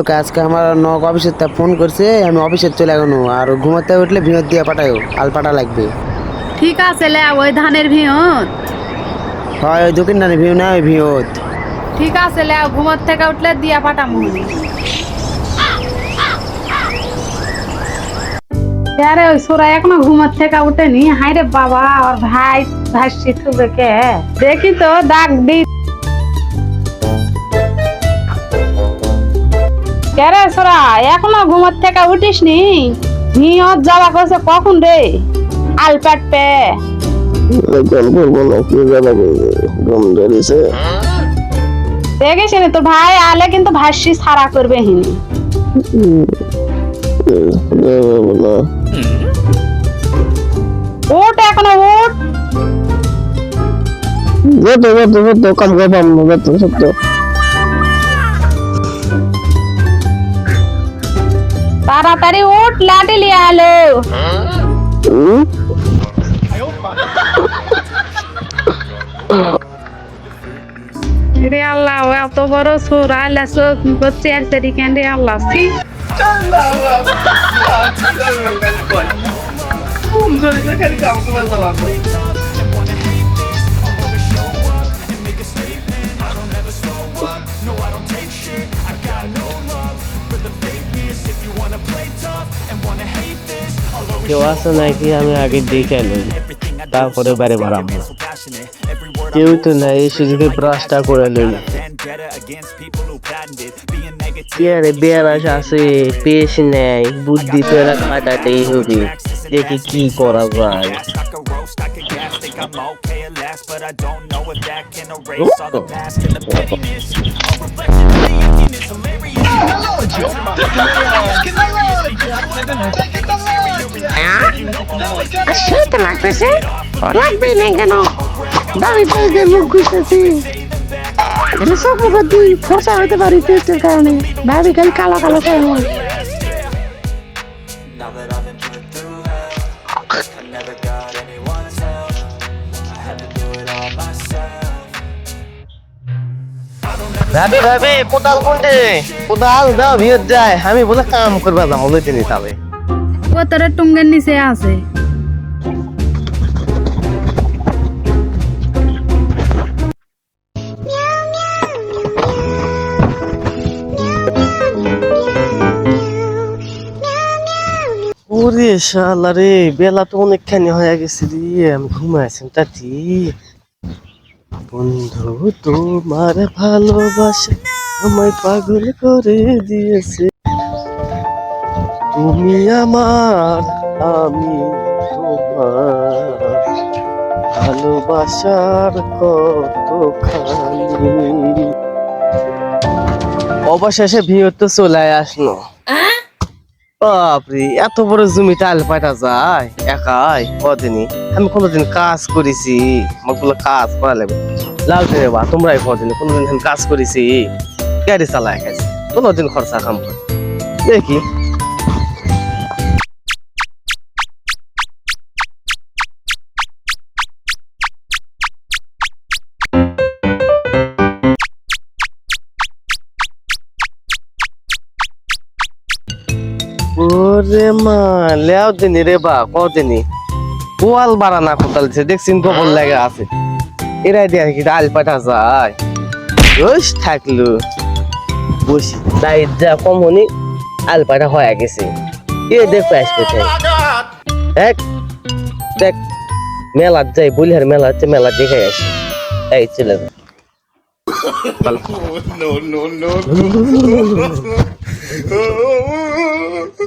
তোকে আজকে আমার নক অফিসের তা ফোন করছে আমি অফিসে চলে গেল আর ঘুমাতে উঠলে ভিড় দিয়ে পাঠাও আলপাটা লাগবে। ঠিক আছে লে ওই ধানের ভিয়ত হয় ওই দোকানদারে ভিউ না ওই ভিউত ঠিক আছে লে ঘুমত থেকে উঠলে দিয়া পাঠামু। আরে ওই সোরা এখনও ঘুমত থেকে উঠেনি। হাই রে বাবা আর ভাই ভাসছি তুবে কে? দেখি তো ডাক দি। কে রে সোরা এখনও ঘুমত থেকে উঠিস নি নিয়ত যাওয়া করছে কখন রে? আলপাট পে। গল্প করব না কি জানা গম ধরেছে। দেখিস নি তোর ভাই আলে কিন্তু ভাসছি সারা করবে হিনি। ওট এখনও ওট যেত যেত যেত কাম করবাম যেত সত্য তাড়াতাড়ি ওট লাঠি লিয়ে আলো। রে আল্লাহ এত বড় সুর, আল্লাহ চোখ করছে আর সেটি কেন রে আল্লাহ সি কেউ আছে নাকি আমি আগে দেখে এলাম তারপরে বারে বাড়াবো কেউ তো নাই এই সুযোগে ব্রাশটা করে লইল আরে বেড়াস আছে পেশ নেই বুদ্ধি পেরা কাটাতেই হবে দেখি কি করা যায় শীত লাগতেছে লাগবে না কেন দামি পেয়ে মুখ ঘুরতেছি এটা সব মুখে দুই ফসা হতে পারি পেটের কারণে ভাবি খালি কালো কালো খাই আমার Now that I've been put through hell I never got anyone's help I had to do it all myself ভাবি ভাবি কোদাল কোনটে কোদাল দাও ভিড় যায় আমি বলে কাম করবা যাব লইতে নি তাহলে তোর টুঙ্গের নিচে আছে। ওরে রে, বেলা তো অনেকখানি হয়ে গেছে রে, আমি ঘুমাইছি তাতি বন্ধু, তোমার ভালোবাসা আমায় পাগল করে দিয়েছে। তুমি আমার আমি তোমার। ভালোবাসার কতখানি। অবশেষে ভিড় তো চলে আসলো। বাপরে এত বড় জমিতে আল পাঠা যায়। একাই কদিনই। আমি কোনোদিন কাজ করেছি। আমার কাজ করা লাগবে। লাল রে বা তোমরাই কদিন কোনোদিন আমি কাজ করেছি। গাড়ি চালায় খাইছি কোনোদিন খরচা কাম করে। দেখি। ওরে মা লেও দিনি রে বা কদিনই গোয়াল বাড়ানা কোতালছে দেখছিন গোবর লাগে আছে এরাই দিয়ে কি ডাল পাঠা যায় ওস থাকল বসি তাই যা কম হনি আল পাঠা হয়ে গেছে এ দেখ পাইস কোথায় দেখ মেলাত যাই বলিহার মেলা হচ্ছে মেলা দেখে আসি এই চলে যা no, no, no, no.